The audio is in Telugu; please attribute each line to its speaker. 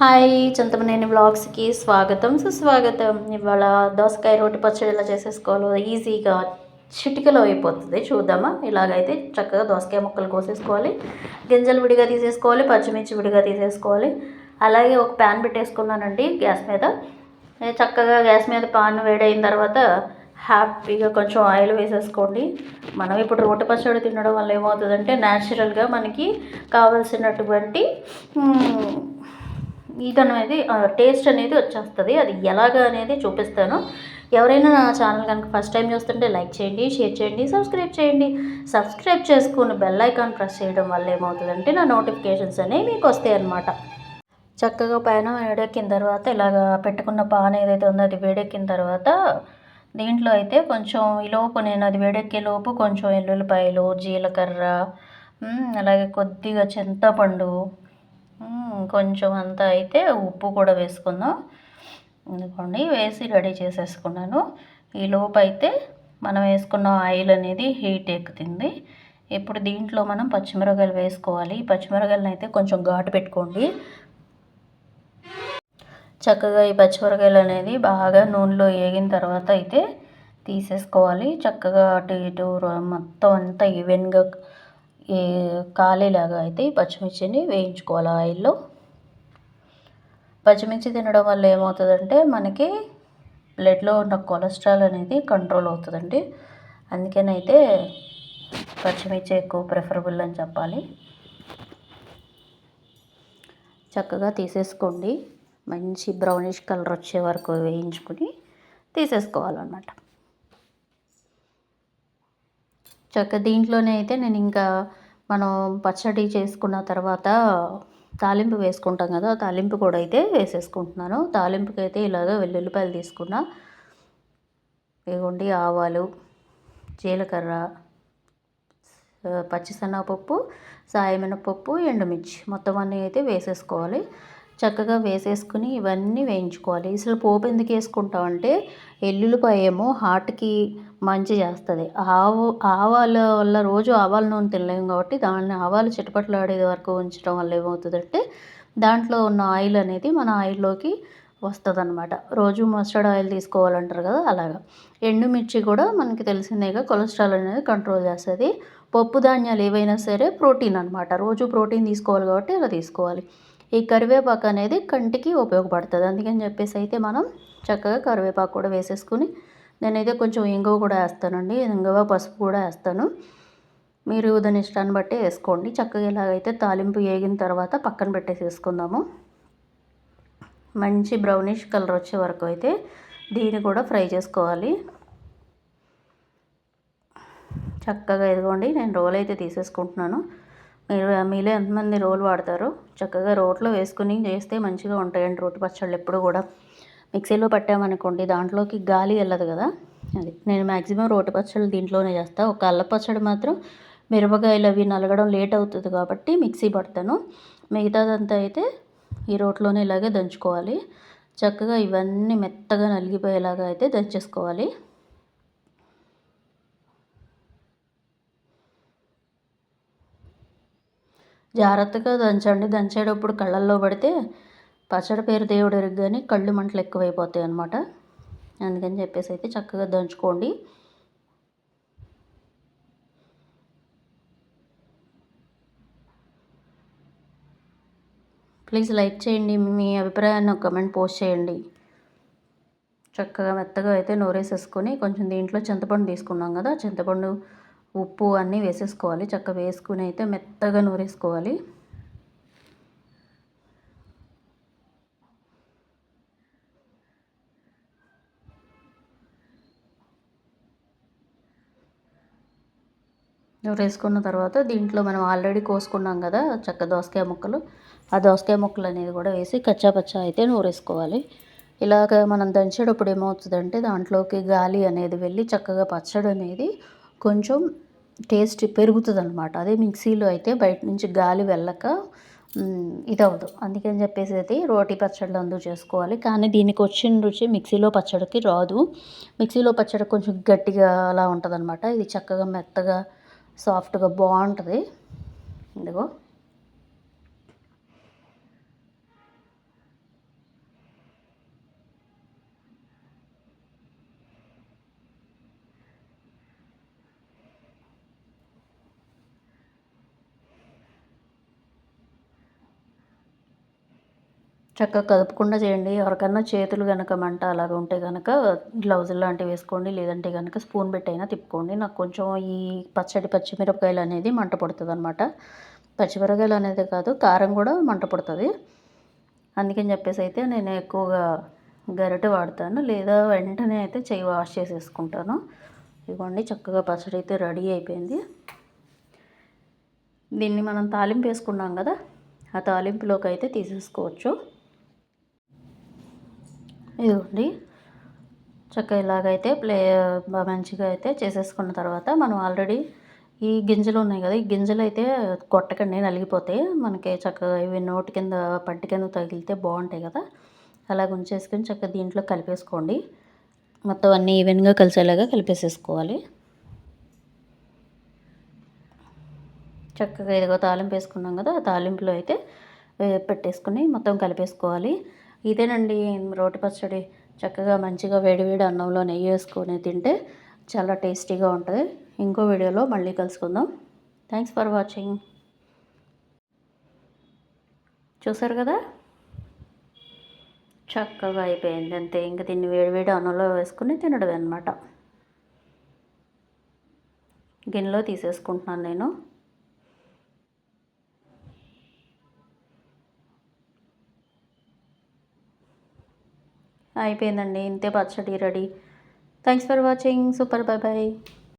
Speaker 1: హాయ్ చింతమనేని వ్లాగ్స్కి స్వాగతం సుస్వాగతం. ఇవాళ దోసకాయ రోటి పచ్చడి ఎలా చేసేసుకోవాలో ఈజీగా చిటికలో అయిపోతుంది. చూద్దామా? ఇలాగైతే చక్కగా దోసకాయ ముక్కలు కోసేసుకోవాలి. గింజలు విడిగా తీసేసుకోవాలి పచ్చిమిర్చి విడిగా తీసేసుకోవాలి. అలాగే ఒక ప్యాన్ పెట్టేసుకున్నానండి గ్యాస్ మీద. చక్కగా గ్యాస్ మీద పాన్ వేడైన తర్వాత హ్యాపీగా కొంచెం ఆయిల్ వేసేసుకోండి. మనం ఇప్పుడు రోటి పచ్చడి తినడం వల్ల ఏమవుతుందంటే న్యాచురల్గా మనకి కావలసినటువంటి ఈ అనేది టేస్ట్ అనేది వచ్చేస్తుంది. అది ఎలాగ అనేది చూపిస్తాను. ఎవరైనా నా ఛానల్ కనుక ఫస్ట్ టైం చూస్తుంటే లైక్ చేయండి షేర్ చేయండి సబ్స్క్రైబ్ చేయండి. సబ్స్క్రైబ్ చేసుకుని బెల్ ఐకాన్ ప్రెస్ చేయడం వల్ల ఏమవుతుందంటే నా నోటిఫికేషన్స్ అనేవి మీకు వస్తాయి అన్నమాట. చక్కగా పైన వేడెక్కిన తర్వాత ఇలాగ పెట్టుకున్న పాన్ ఏదైతే ఉందో అది వేడెక్కిన తర్వాత దీంట్లో అయితే కొంచెం ఈ లోపు నేను అది వేడెక్కే లోపు కొంచెం ఎల్లుల్లిపాయలు జీలకర్ర అలాగే కొద్దిగా చింతపండు కొంచెం అంతా అయితే ఉప్పు కూడా వేసుకుందాం. ఇదిగోండి వేసి రెడీ చేసేసుకున్నాను. ఈ లోపు అయితే మనం వేసుకున్న ఆయిల్ అనేది హీట్ ఎక్కుతుంది. ఇప్పుడు దీంట్లో మనం పచ్చిమిరకాయలు వేసుకోవాలి. పచ్చిమిరకాయలను అయితే కొంచెం ఘాటు పెట్టుకోండి. చక్కగా ఈ పచ్చిమిరకాయలు అనేది బాగా నూనెలో వేగిన తర్వాత అయితే తీసేసుకోవాలి. చక్కగా అటు ఇటు మొత్తం అంతా ఈవెన్గా కాలేలాగా అయితే ఈ పచ్చిమిర్చిని వేయించుకోవాలి ఆయిల్లో. పచ్చిమిర్చి తినడం వల్ల ఏమవుతుందంటే మనకి బ్లడ్లో ఉన్న కొలెస్ట్రాల్ అనేది కంట్రోల్ అవుతుందండి. అందుకనైతే పచ్చిమిర్చి ఎక్కువ ప్రిఫరబుల్ అని చెప్పాలి. చక్కగా తీసేసుకోండి. మంచి బ్రౌనిష్ కలర్ వచ్చే వరకు వేయించుకుని తీసేసుకోవాలన్నమాట. చక్క దీంట్లోనే అయితే నేను ఇంకా మనం పచ్చడి చేసుకున్న తర్వాత తాలింపు వేసుకుంటాం కదా తాలింపు కూడా అయితే వేసేసుకుంటున్నాను. తాలింపుకి అయితే ఇలాగ వెల్లుల్లిపాయలు తీసుకున్న. ఇగోండి ఆవాలు జీలకర్ర పచ్చిశనగపప్పు సాయమినపప్పు ఎండుమిర్చి మొత్తం అన్నీ అయితే వేసేసుకోవాలి. చక్కగా వేసేసుకుని ఇవన్నీ వేయించుకోవాలి. అసలు పోపు ఎందుకు వేసుకుంటామంటే ఎల్లుల్లిపాయ ఏమో హార్ట్కి మంచి చేస్తుంది. ఆవు ఆవాల వల్ల రోజు ఆవాల నూనె తినలేము కాబట్టి దాన్ని ఆవాలు చిటపట్లాడేది వరకు ఉంచడం వల్ల ఏమవుతుందంటే దాంట్లో ఉన్న ఆయిల్ అనేది మన ఆయిల్లోకి వస్తుంది అనమాట రోజు మస్టర్డ్ ఆయిల్ తీసుకోవాలంటారు కదా అలాగా. ఎండుమిర్చి కూడా మనకి తెలిసిందేగా కొలెస్ట్రాల్ అనేది కంట్రోల్ చేస్తుంది. పప్పు ధాన్యాలు ఏవైనా సరే ప్రోటీన్ అనమాట రోజు ప్రోటీన్ తీసుకోవాలి కాబట్టి అలా తీసుకోవాలి. ఈ కరివేపాకు అనేది కంటికి ఉపయోగపడుతుంది. అందుకని చెప్పేసి అయితే మనం చక్కగా కరివేపాకు కూడా వేసేసుకుని నేనైతే కొంచెం ఇంగువ కూడా వేస్తానండి. ఇంగువ పసుపు కూడా వేస్తాను. మీరు దాని ఇష్టాన్ని బట్టి వేసుకోండి. చక్కగా ఇలాగైతే తాలింపు వేగిన తర్వాత పక్కన పెట్టేసి వేసుకుందాము. మంచి బ్రౌనిష్ కలర్ వచ్చే వరకు అయితే దీన్ని కూడా ఫ్రై చేసుకోవాలి. చక్కగా ఇదిగోండి నేను రోల్ అయితే తీసేసుకుంటున్నాను. మీరు మీలో ఎంతమంది రోల్ వాడతారు? చక్కగా రోట్లో వేసుకుని చేస్తే మంచిగా ఉంటాయండి రోటి పచ్చళ్ళు ఎప్పుడు కూడా. మిక్సీలో పట్టామనుకోండి దాంట్లోకి గాలి వెళ్ళదు కదా? అది నేను మ్యాక్సిమం రోటి పచ్చళ్ళు దీంట్లోనే చేస్తాను ఒక అల్ల పచ్చడి మాత్రం మిరపకాయలు అవి నలగడం లేట్ అవుతుంది కాబట్టి మిక్సీ పడతాను. మిగతాదంతా అయితే ఈ రోట్లోనే ఇలాగే దంచుకోవాలి. చక్కగా ఇవన్నీ మెత్తగా నలిగిపోయేలాగా అయితే దంచేసుకోవాలి. జాగ్రత్తగా దంచండి. దంచేటప్పుడు కళ్ళల్లో పడితే పచ్చడి పేరు దేవుడు ఎరుగ్గాని కళ్ళు మంటలు ఎక్కువైపోతాయి అనమాట అందుకని చెప్పేసి అయితే చక్కగా దంచుకోండి. ప్లీజ్ లైక్ చేయండి మీ అభిప్రాయాన్ని ఒక కమెంట్ పోస్ట్ చేయండి. చక్కగా మెత్తగా అయితే నూరేసేసుకొని కొంచెం దీంట్లో చింతపండు తీసుకున్నాం కదా చింతపండు ఉప్పు అన్నీ వేసేసుకోవాలి. చక్క వేసుకుని అయితే మెత్తగా నూరేసుకోవాలి. నూరేసుకున్న తర్వాత దీంట్లో మనం ఆల్రెడీ కోసుకున్నాం కదా చక్క దోసకాయ ముక్కలు. ఆ దోసకాయ ముక్కలు అనేది కూడా వేసి కచ్చాపచ్చా అయితే నూరేసుకోవాలి. ఇలాగ మనం దంచేటప్పుడు ఏమవుతుందంటే దాంట్లోకి గాలి అనేది వెళ్ళి చక్కగా పచ్చడి అనేది కొంచెం టేస్ట్ పెరుగుతుంది అనమాట అదే మిక్సీలో అయితే బయట నుంచి గాలి వెళ్ళక ఇదవదు అందుకని చెప్పేసి అయితే రోటీ పచ్చళ్ళు అందుకు చేసుకోవాలి. కానీ దీనికి వచ్చిన రుచి మిక్సీలో పచ్చడికి రాదు. మిక్సీలో పచ్చడి కొంచెం గట్టిగా అలా ఉంటుంది అనమాట ఇది చక్కగా మెత్తగా సాఫ్ట్గా బాగుంటుంది. ఇదిగో. చక్కగా కదుపకుండా చేయండి. ఎవరికన్నా చేతులు కనుక మంట అలాగ ఉంటే కనుక గ్లౌజులు లాంటివి వేసుకోండి. లేదంటే కనుక స్పూన్ పెట్టైనా తిప్పుకోండి. నాకు కొంచెం ఈ పచ్చడి పచ్చిమిరపకాయలు అనేది మంట పడుతుంది అనమాట పచ్చిమిరపకాయలు అనేది కాదు కారం కూడా మంట పడుతుంది. అందుకని చెప్పేసి అయితే నేను ఎక్కువగా గరిటె వాడతాను. లేదా వెంటనే అయితే చెయ్యి వాష్ చేసేసుకుంటాను. ఇవ్వండి చక్కగా పచ్చడి అయితే రెడీ అయిపోయింది. దీన్ని మనం తాలింపు వేసుకున్నాం కదా ఆ తాలింపులోకి అయితే తీసేసుకోవచ్చు. ఇదిగోండి. చక్కగా ఇలాగైతే ప్లే మంచిగా అయితే చేసేసుకున్న తర్వాత మనం ఆల్రెడీ ఈ గింజలు ఉన్నాయి కదా ఈ గింజలు అయితే కొట్టకండి నలిగిపోతాయి మనకి చక్కగా ఇవి నోటి కింద పంటి కింద తగిలితే బాగుంటాయి కదా. అలా ఉంచేసుకొని చక్కగా దీంట్లో కలిపేసుకోండి. మొత్తం అన్నీ ఈవెన్గా కలిసేలాగా కలిపేసేసుకోవాలి. చక్కగా ఇదిగో తాలింపు వేసుకున్నాం కదా ఆ తాలింపులో అయితే పెట్టేసుకుని మొత్తం కలిపేసుకోవాలి. ఇదేనండి రోటి పచ్చడి. చక్కగా మంచిగా వేడివేడి అన్నంలో నెయ్యి వేసుకొని తింటే చాలా టేస్టీగా ఉంటుంది. ఇంకో వీడియోలో మళ్ళీ కలుసుకుందాం. థ్యాంక్స్ ఫర్ వాచింగ్ చూసారు కదా? చక్కగా అయిపోయింది అంతే. ఇంకా దీన్ని వేడివేడి అన్నంలో వేసుకుని తినడమే అనమాట గిన్నెలో తీసేసుకుంటున్నాను నేను. అయిపోయిందండి. ఇంతే పచ్చడి ready. Thanks for watching super bye bye